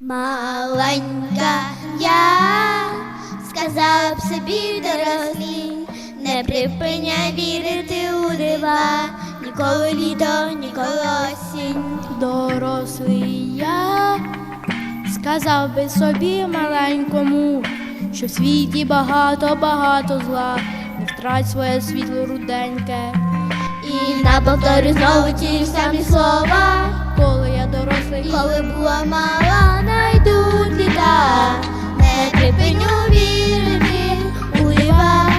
Маленька я сказала б собі дорослі, не припиняй вірити у дива, ніколи літо, ніколи осінь. Дорослий я сказав би собі маленькому, що в світі багато-багато зла, не втрать своє світло руденьке. І на повторю знову ті ж самі слова, коли була мала, найдуть літа, не припиню вірити у ліва,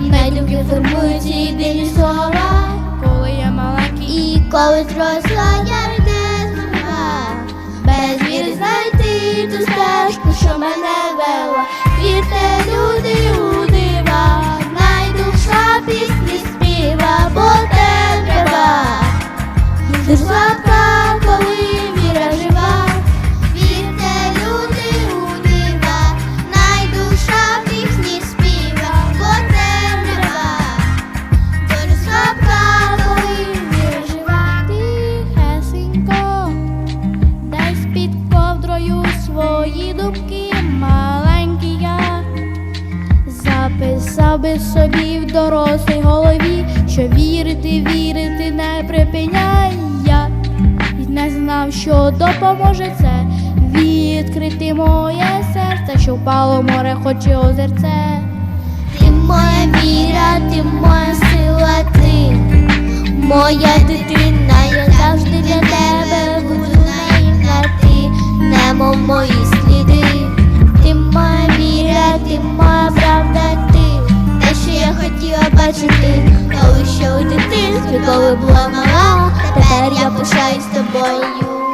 Мої думки формують єдині слова. коли я маленький, І коли зросла, я не змогла без віри знайти ту стежку, що мене би собі в дорослій голові, що вірити, вірити не припиняй я. І не знав, що допоможе це відкрити моє серце, що впало море, хоч і озерце. Ти моя віра, ти моя сила, ти моя дитина, я завжди для тебе буду наївна, ти немов мої бачити, коли ще у дитинстві, коли була мала, тепер я пишаюсь тобою.